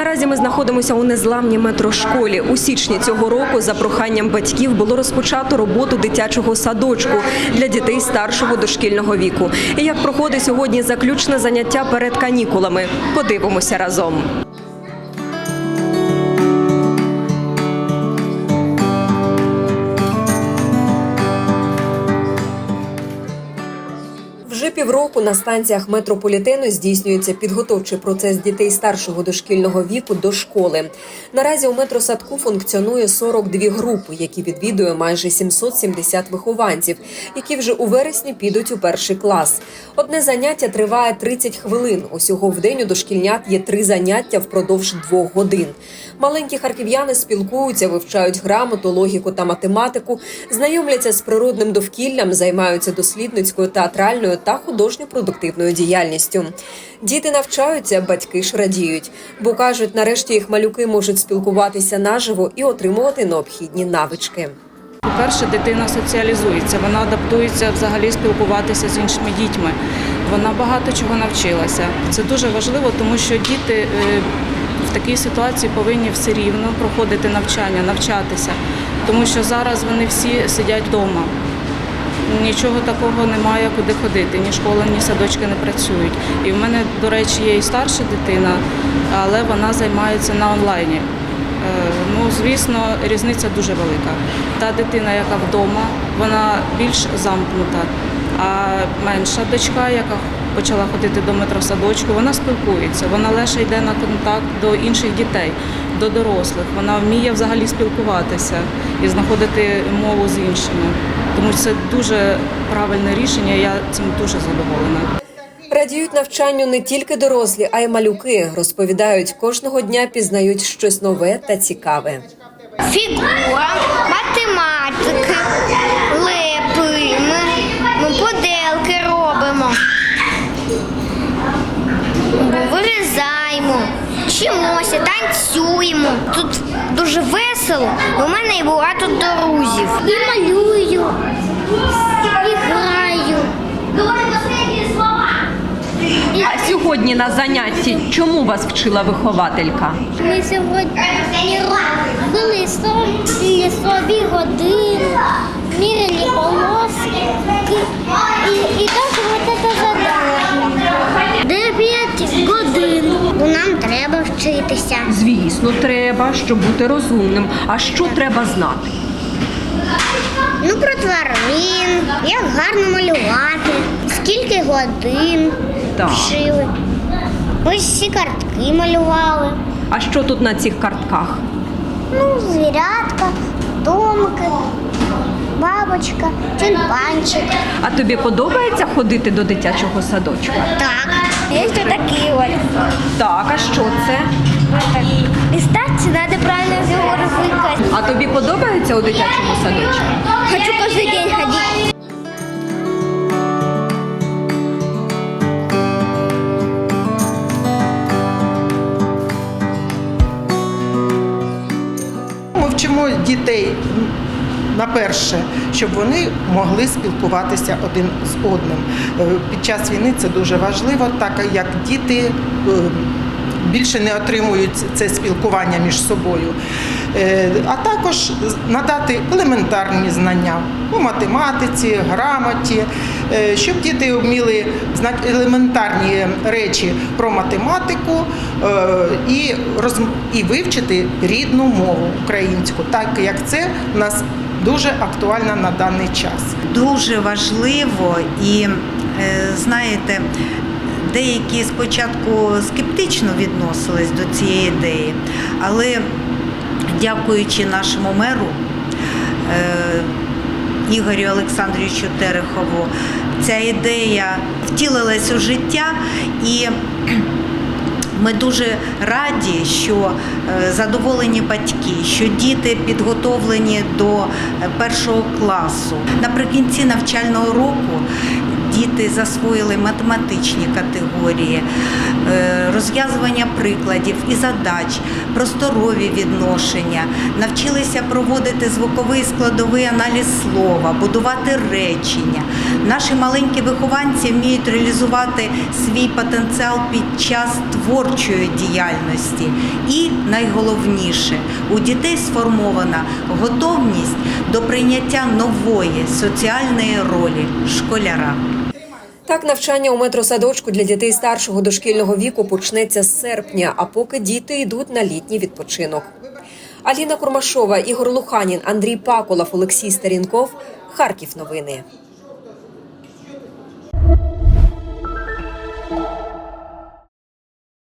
Наразі ми знаходимося у незламній метрошколі. У січні цього року за проханням батьків було розпочато роботу дитячого садочку для дітей старшого дошкільного віку. І як проходить сьогодні заключне заняття перед канікулами? Подивимося разом. Півроку на станціях метрополітену здійснюється підготовчий процес дітей старшого дошкільного віку до школи. Наразі у метросадку функціонує 42 групи, які відвідує майже 770 вихованців, які вже у вересні підуть у перший клас. Одне заняття триває 30 хвилин. Усього в день у дошкільнят є три заняття впродовж двох годин. Маленькі харків'яни спілкуються, вивчають грамоту, логіку та математику, знайомляться з природним довкіллям, займаються дослідницькою, театральною та художньо-продуктивною діяльністю. Діти навчаються, батьки ж радіють, бо кажуть, нарешті їх малюки можуть спілкуватися наживо і отримувати необхідні навички. По-перше, дитина соціалізується, вона адаптується взагалі спілкуватися з іншими дітьми. Вона багато чого навчилася. Це дуже важливо, тому що діти е, в такій ситуації повинні все рівно проходити навчання, навчатися, тому що зараз вони всі сидять вдома. Нічого такого немає, куди ходити, ні школа, ні садочки не працюють. І в мене, до речі, є і старша дитина, але вона займається на онлайні. Е, Ну, звісно, різниця дуже велика. Та дитина, яка вдома, вона більш замкнута, а менша дочка, яка почала ходити до метросадочку, вона спілкується, вона лише йде на контакт до інших дітей, до дорослих. Вона вміє взагалі спілкуватися і знаходити мову з іншими. Тому це дуже правильне рішення. Я цим дуже задоволена. Радіють навчанню не тільки дорослі, а й малюки. Розповідають, кожного дня пізнають щось нове та цікаве. фігура, математики, лепимо, ми поделки робимо, вирізаємо, вчимося, танцюємо. Тут дуже весело. У мене і багато друзів. І малюю, і граю. А сьогодні на занятті чому вас вчила вихователька? Ми сьогодні робили собі, вчитися. Звісно, треба, щоб бути розумним. А що треба знати? Ну, про тварин, як гарно малювати, скільки годин Так. вчили. Ось всі картки малювали. А що тут на цих картках? Ну, звірятка, домики, бабочка, тюльпанчик. А тобі подобається ходити до дитячого садочка? Так. Є ще такі ось. Так, а що це? Листаться треба правильно його робити. А тобі подобається у дитячому садочку? Хочу кожен день ходити. Ми вчимо дітей на перше, щоб вони могли спілкуватися один з одним. Е, Під час війни це дуже важливо, так як діти е, більше не отримують це спілкування між собою. Е, А також надати елементарні знання у математиці, грамоті, щоб діти вміли елементарні речі про математику і, і вивчити рідну мову українську, так як це нас дуже актуально на даний час. дуже важливо і е, знаєте, деякі спочатку скептично відносились до цієї ідеї, але дякуючи нашому меру е, Ігорю Олександровичу Терехову, ця ідея втілилась у життя і ми дуже раді, що е, задоволені батьки, що діти підготовлені до е, першого класу. Наприкінці навчального року діти засвоїли математичні категорії, е, розв'язування прикладів і задач, просторові відношення, навчилися проводити звуковий складовий аналіз слова, будувати речення. Наші маленькі вихованці вміють реалізувати свій потенціал під час творчої діяльності. І найголовніше, у дітей сформована готовність до прийняття нової соціальної ролі школяра. Так, навчання у метросадочку для дітей старшого дошкільного віку почнеться з серпня, а поки діти йдуть на літній відпочинок. Аліна Курмашова, Ігор Луханін, Андрій Паколов, Олексій Старінков. Харків новини.